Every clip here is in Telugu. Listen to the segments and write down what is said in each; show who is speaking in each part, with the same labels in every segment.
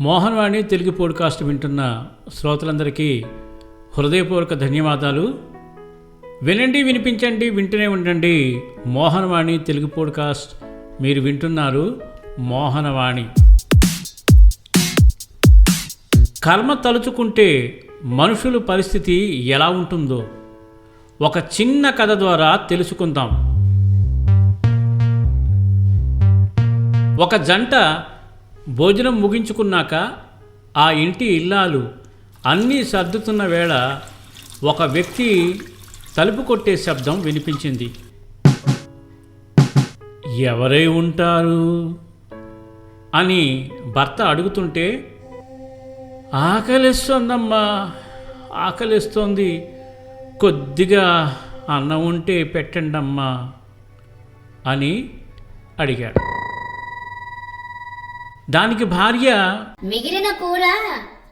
Speaker 1: మోహన్వాణి తెలుగు పోడ్కాస్ట్ వింటున్న శ్రోతలందరికీ హృదయపూర్వక ధన్యవాదాలు. వినండి వినిపించండి వింటూనే ఉండండి. మోహనవాణి తెలుగు పోడ్కాస్ట్ మీరు వింటున్నారు మోహనవాణి. కర్మ తలుచుకుంటే మనుషుల పరిస్థితి ఎలా ఉంటుందో ఒక చిన్న కథ ద్వారా తెలుసుకుందాం. ఒక జంట భోజనం ముగించుకున్నాక ఆ ఇంటి ఇల్లాలు అన్నీ సర్దుతున్న వేళ ఒక వ్యక్తి తలుపు కొట్టే శబ్దం వినిపించింది. ఎవరై ఉంటారు? అని భర్త అడుగుతుంటే ఆకలిస్తోందమ్మా ఆకలిస్తోంది. కొద్దిగా అన్నం ఉంటే పెట్టండమ్మా అని అడిగాడు. దానికి భార్య
Speaker 2: మిగిలిన కూర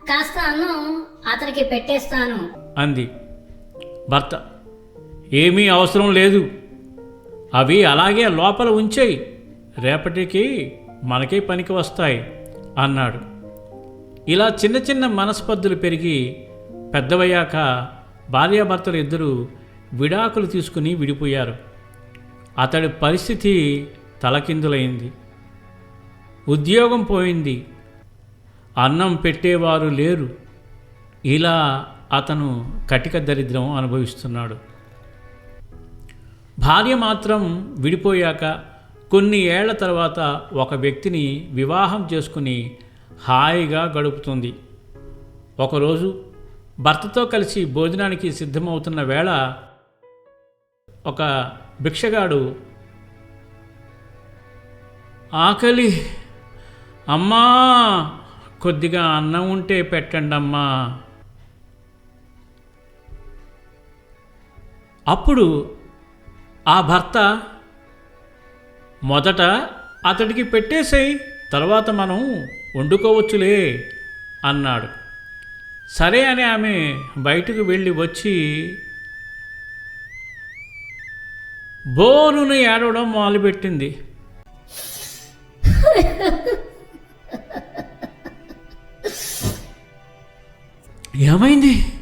Speaker 2: కాస్త అన్నం అతనికి పెట్టేస్తాను.
Speaker 1: అంది. భర్త ఏమీ అవసరం లేదు. అవి అలాగే లోపల ఉంచేయి. రేపటికి మనకే పనికి వస్తాయి అన్నాడు. ఇలా చిన్న చిన్న మనస్పర్ధలు పెరిగి పెద్దవయ్యాక భార్యాభర్తలు ఇద్దరూ విడాకులు తీసుకుని విడిపోయారు. అతడి పరిస్థితి తలకిందులైంది. ఉద్యోగం పోయింది. అన్నం పెట్టేవారు లేరు. ఇలా అతను కటిక దరిద్రం అనుభవిస్తున్నాడు. భార్య మాత్రం విడిపోయాక కొన్ని ఏళ్ళ తర్వాత ఒక వ్యక్తిని వివాహం చేసుకుని హాయిగా గడుపుతుంది. ఒకరోజు భర్తతో కలిసి భోజనానికి సిద్ధమవుతున్న వేళ ఒక భిక్షగాడు ఆకలి అమ్మా కొద్దిగా అన్నం ఉంటే పెట్టండి అమ్మా అప్పుడు ఆ భర్త మొదట అతడికి పెట్టేసేయి తర్వాత మనం వండుకోవచ్చులే అన్నాడు. సరే అని ఆమె బయటకు వెళ్ళి వచ్చి బోరును ఏడవడం మొదలుపెట్టింది. ఏమైంది?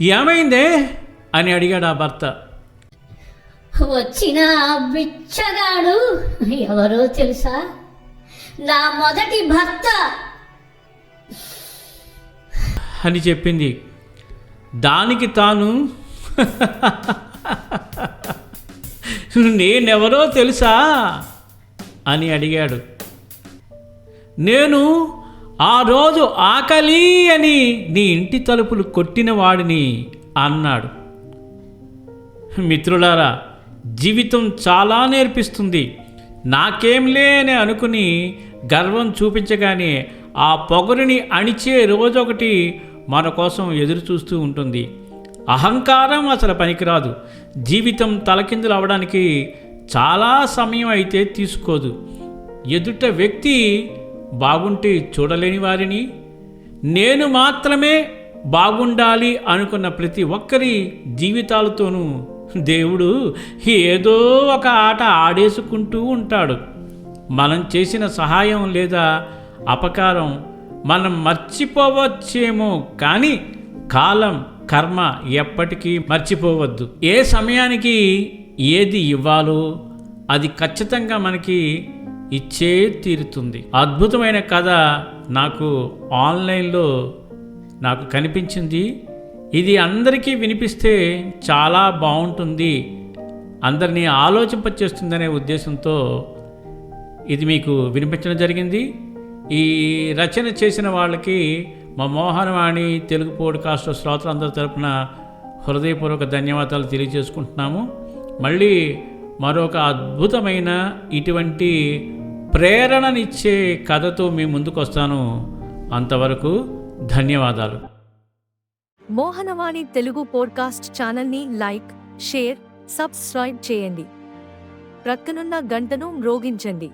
Speaker 1: ఏమైందే? అని అడిగాడు ఆ భర్త.
Speaker 2: వచ్చిన బిచ్చగాడు ఎవరో తెలుసా? నా మొదటి భర్త.
Speaker 1: అని చెప్పింది. దానికి తాను నేనెవరో తెలుసా? అని అడిగాడు. నేను ఆ రోజు ఆకలి అని నీ ఇంటి తలుపులు కొట్టిన వాడిని అన్నాడు. మిత్రులారా జీవితం చాలా నేర్పిస్తుంది. నాకేంలే అని అనుకుని గర్వం చూపించగానే ఆ పొగరుని అణిచే రోజొకటి మన కోసం ఎదురు చూస్తూ ఉంటుంది. అహంకారం అసలు పనికిరాదు. జీవితం తలకిందులు అవడానికి చాలా సమయం అయితే తీసుకోదు. ఎదుట వ్యక్తి బాగుంటే చూడలేని వారిని. నేను మాత్రమే బాగుండాలి అనుకున్న ప్రతి ఒక్కరి జీవితాలతోనూ దేవుడు ఏదో ఒక ఆట ఆడేసుకుంటూ ఉంటాడు. మనం చేసిన సహాయం లేదా అపకారం మనం మర్చిపోవచ్చేమో కానీ కాలం కర్మ ఎప్పటికీ మర్చిపోవద్దు. ఏ సమయానికి ఏది ఇవ్వాలో అది ఖచ్చితంగా మనకి ఇచ్చే తీరుతుంది. అద్భుతమైన కథ నాకు ఆన్లైన్లో నాకు కనిపించింది. ఇది అందరికీ వినిపిస్తే చాలా బాగుంటుంది. అందరినీ ఆలోచింపచేస్తుందనే ఉద్దేశంతో ఇది మీకు వినిపించడం జరిగింది. ఈ రచన చేసిన వాళ్ళకి మా మోహనవాణి తెలుగు పోడ్కాస్ట్ శ్రోతలందరి తరపున హృదయపూర్వక ధన్యవాదాలు తెలియజేసుకుంటున్నాము. మళ్ళీ మరొక అద్భుతమైన ఇటువంటి ప్రేరణనిచ్చే కథతో మీ ముందుకు వస్తాను అంతవరకు ధన్యవాదాలు.
Speaker 3: మోహనవాణి తెలుగు పోడ్కాస్ట్ ఛానల్ని లైక్ షేర్ సబ్స్క్రైబ్ చేయండి. ప్రక్కనున్న గంటను మ్రోగించండి.